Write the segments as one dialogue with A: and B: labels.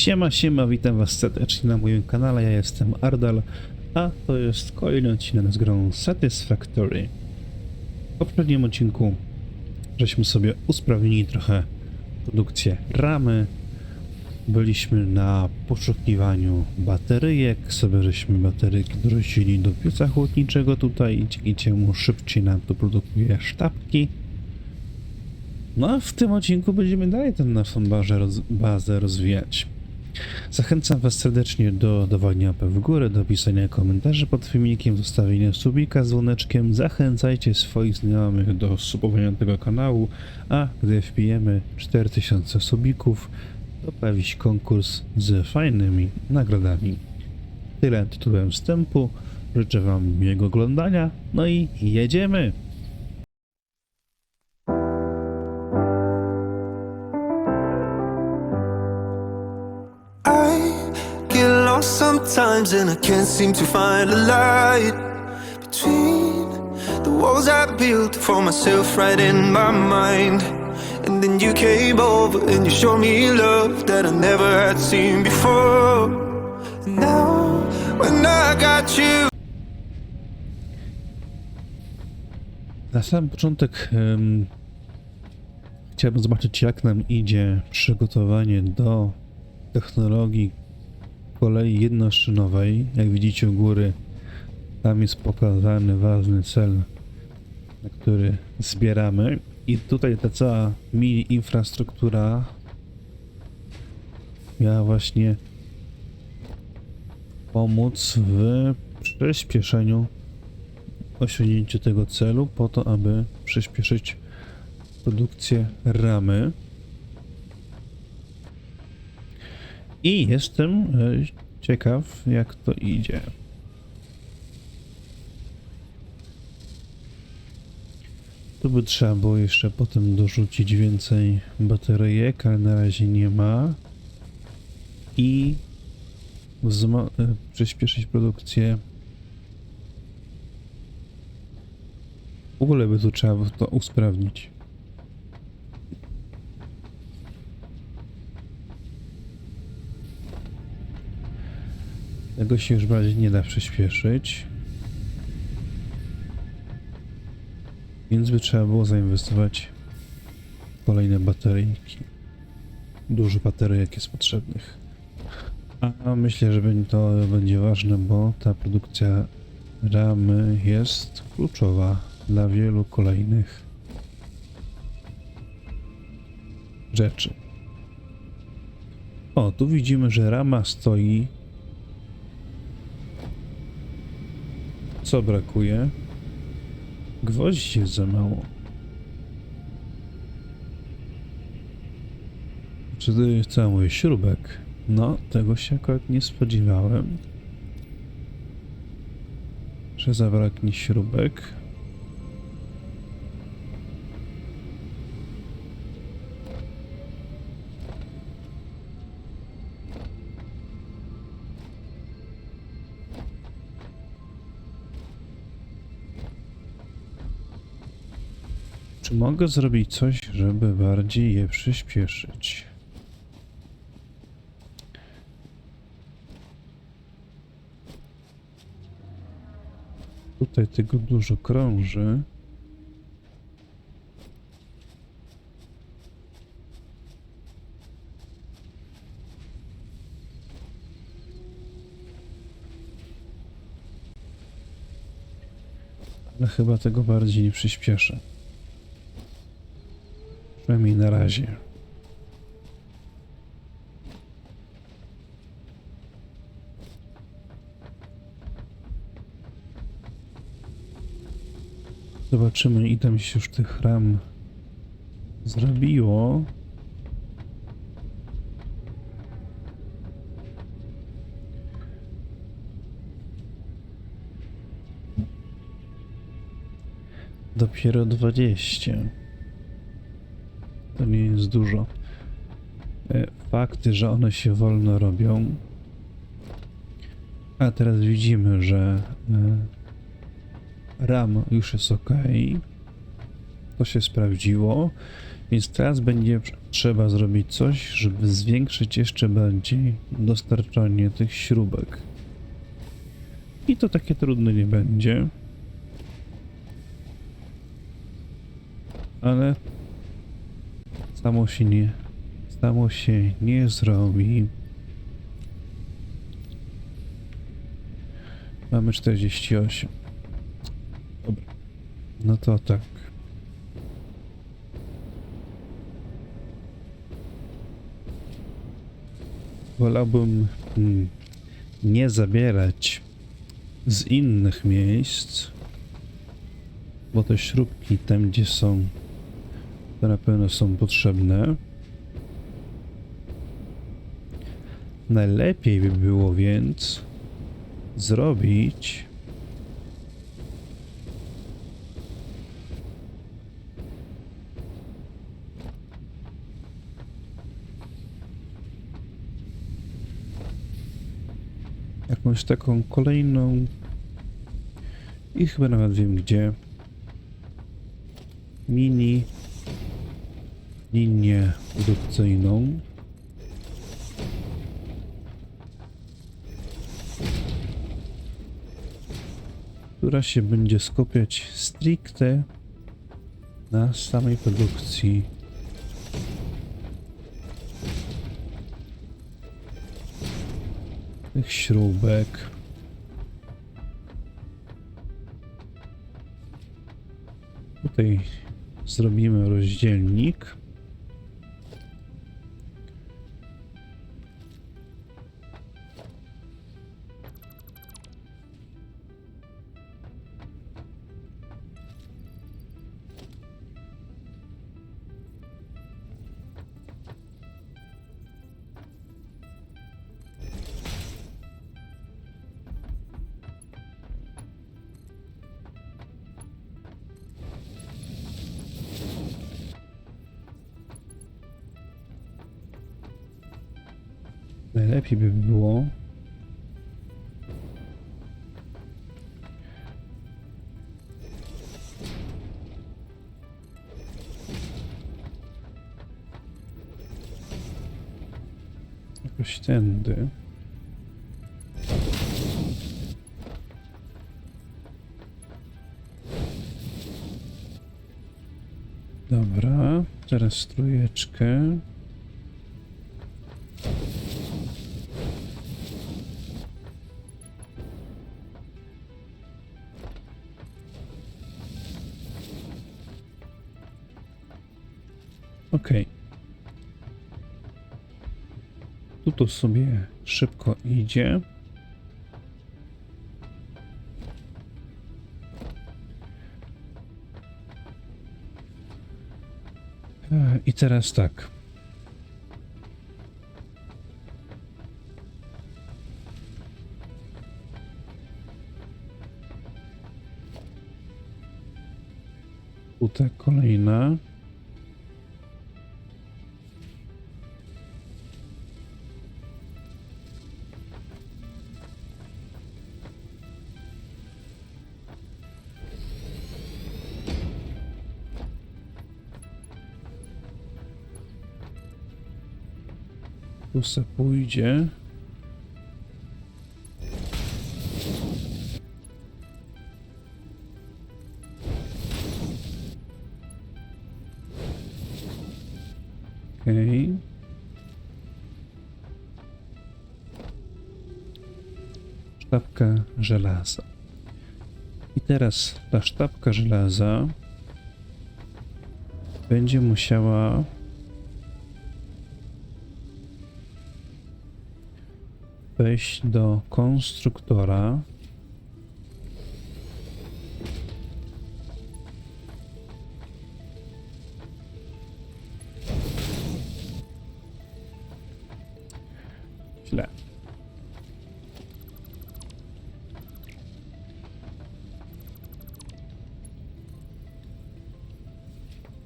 A: Siema, siema, witam was serdecznie na moim kanale, ja jestem Ardal, a to jest kolejny odcinek z grą Satisfactory. W poprzednim odcinku żeśmy sobie usprawnili trochę produkcję ramy, byliśmy na poszukiwaniu bateryjek, sobie żeśmy bateryki dorzucili do pieca chłodniczego tutaj, dzięki czemu szybciej nam to produkuje sztabki. No a w tym odcinku będziemy dalej tę naszą bazę rozwijać. Zachęcam Was serdecznie do dawania łapy w górę, do pisania komentarzy pod filmikiem, zostawienia subika z dzwoneczkiem. Zachęcajcie swoich znajomych do subowania tego kanału, a gdy wpijemy 4000 subików, to pojawi się konkurs z fajnymi nagrodami. Tyle tytułem wstępu. Życzę Wam miłego oglądania, no i jedziemy!
B: Lost sometimes and I can't seem to find a light between the walls I built for myself right in my mind. And then you came over and you showed me love that I never had seen before. And now, when I got you.
A: Na sam początek em, chciałbym zobaczyć, jak nam idzie przygotowanie do technologii kolei jednoszynowej. Jak widzicie u góry, tam jest pokazany ważny cel, na który zbieramy. I tutaj ta cała mini infrastruktura miała właśnie pomóc w przyspieszeniu osiągnięciu tego celu po to, aby przyspieszyć produkcję ramy. I jestem e, ciekaw, jak to idzie. Tu by trzeba było jeszcze potem dorzucić więcej bateryjek, ale na razie nie ma. I e, przyspieszyć produkcję W ogóle by tu trzeba to usprawnić. Tego się już bardziej nie da przyspieszyć. Więc by trzeba było zainwestować w kolejne bateryjki. Dużo bateryjek jest potrzebnych. A myślę, że to będzie ważne, bo ta produkcja ramy jest kluczowa dla wielu kolejnych rzeczy. O, tu widzimy, że rama stoi. Co brakuje? Gwoździ za mało. Czy to jest cały śrubek? No, tego się akurat nie spodziewałem. Że zabraknie śrubek. Czy mogę zrobić coś, żeby bardziej je przyspieszyć? Tutaj tego dużo krąży. Ale chyba tego bardziej nie przyspieszę. Przynajmniej na razie. Zobaczymy, ile tam się już tych ram zrobiło. Dopiero 20. To nie jest dużo. E, Fakty, że one się wolno robią. A teraz widzimy, że e, RAM już jest ok. To się sprawdziło. Więc teraz będzie trzeba zrobić coś, żeby zwiększyć jeszcze bardziej dostarczanie tych śrubek. I to takie trudne nie będzie. Ale samo się nie, samo się nie zrobi. Mamy 48. Dobra. No to tak. Wolałbym mm, nie zabierać z innych miejsc, bo te śrubki tam, gdzie są, to na pewno są potrzebne. Najlepiej by było więc zrobić jakąś taką kolejną i chyba nawet wiem gdzie mini linię produkcyjną która się będzie skupiać stricte na samej produkcji tych śrubek. Tutaj zrobimy rozdzielnik. Najlepiej by było. Jakoś tędy. Dobra, teraz trójeczkę. Sobie szybko idzie. E, I teraz tak. Tutaj kolejna. Tu se pójdzie. Okej. Sztabka żelaza. I teraz ta sztabka żelaza będzie musiała wejść do konstruktora.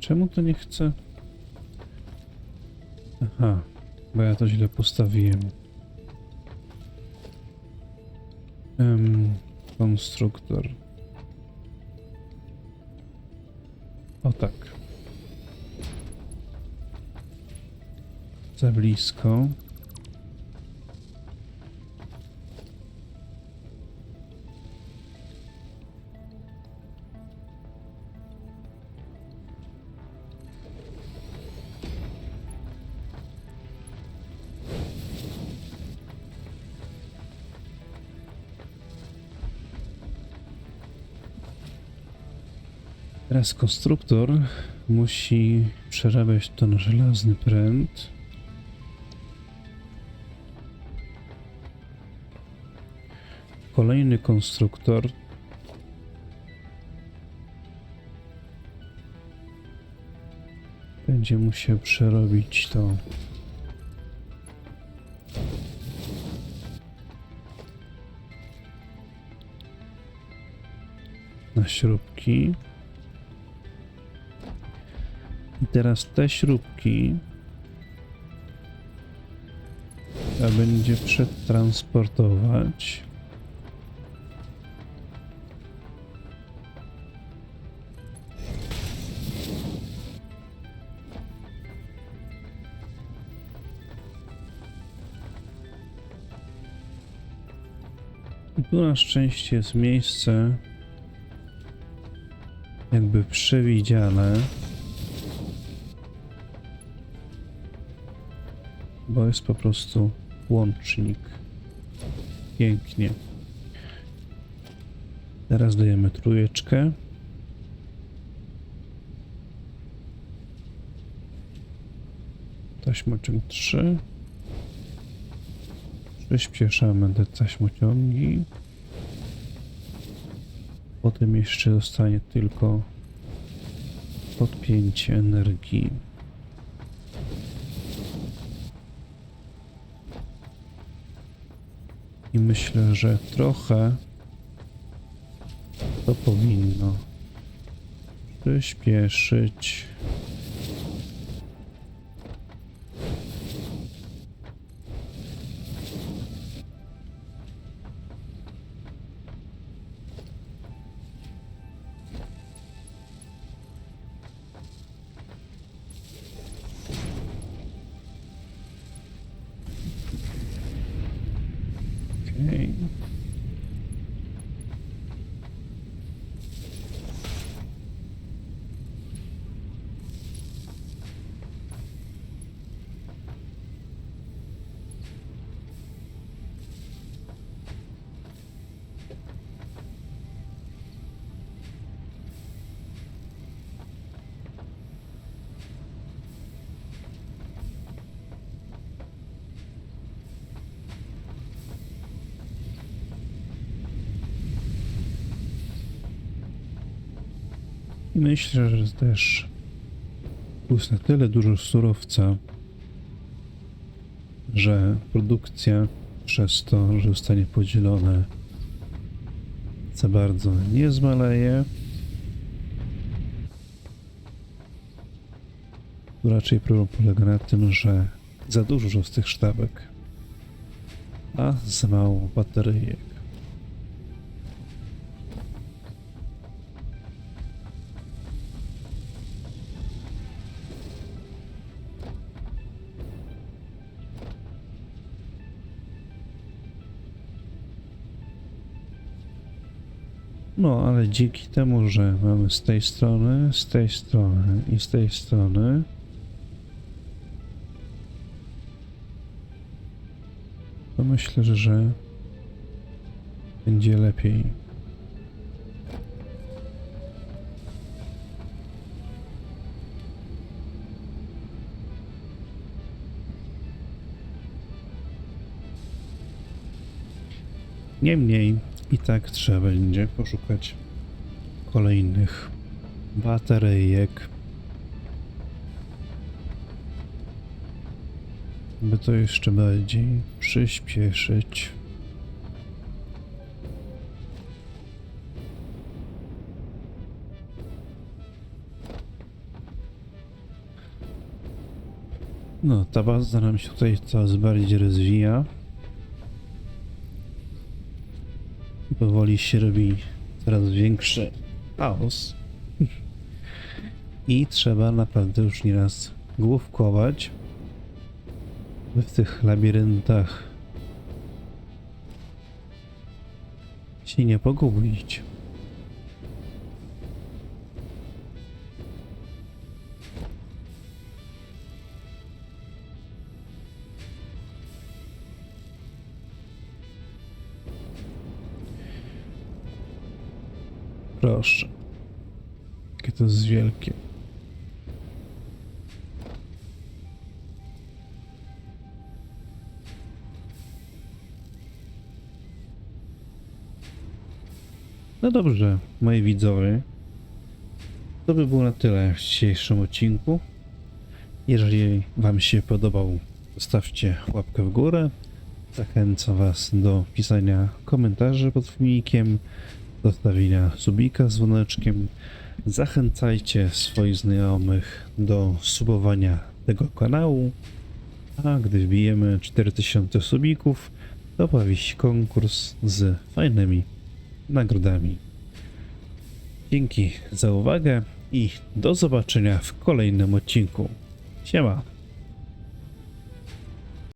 A: Czemu to nie chce? Aha, bo ja to źle postawiłem. Um, konstruktor. O tak. Za blisko. Teraz konstruktor musi przerabiać to na żelazny pręt. Kolejny konstruktor będzie musiał przerobić to na śrubki. Teraz te śrubki trzeba będzie przetransportować. I tu na szczęście jest miejsce jakby przewidziane. Bo jest po prostu łącznik. Pięknie. Teraz dajemy trójeczkę. Taśmoczek 3. Przyspieszamy te taśmociągi. Potem jeszcze zostanie tylko podpięcie energii. I myślę, że trochę to powinno przyspieszyć. Myślę, że też jest na tyle dużo surowca, że produkcja przez to, że zostanie podzielone za bardzo nie zmaleje. Raczej problem polega na tym, że za dużo z tych sztabek, a za mało bateryjek. No, ale dzięki temu, że mamy z tej strony, z tej strony i z tej strony, to myślę, że będzie lepiej. Niemniej i tak trzeba będzie poszukać kolejnych bateryjek, by to jeszcze bardziej przyspieszyć. No, ta baza nam się tutaj coraz bardziej rozwija. Powoli się robi coraz większy chaos. I trzeba naprawdę już nieraz główkować, by w tych labiryntach się nie pogubić. Proszę. Jakie to jest wielkie. No dobrze, moi widzowie. To by było na tyle w dzisiejszym odcinku. Jeżeli Wam się podobał, zostawcie łapkę w górę. Zachęcam Was do pisania komentarzy pod filmikiem, zostawienia subika z dzwoneczkiem. Zachęcajcie swoich znajomych do subowania tego kanału. A gdy wbijemy 4000 subików, to pojawi się konkurs z fajnymi nagrodami. Dzięki za uwagę i do zobaczenia w kolejnym odcinku. Siema!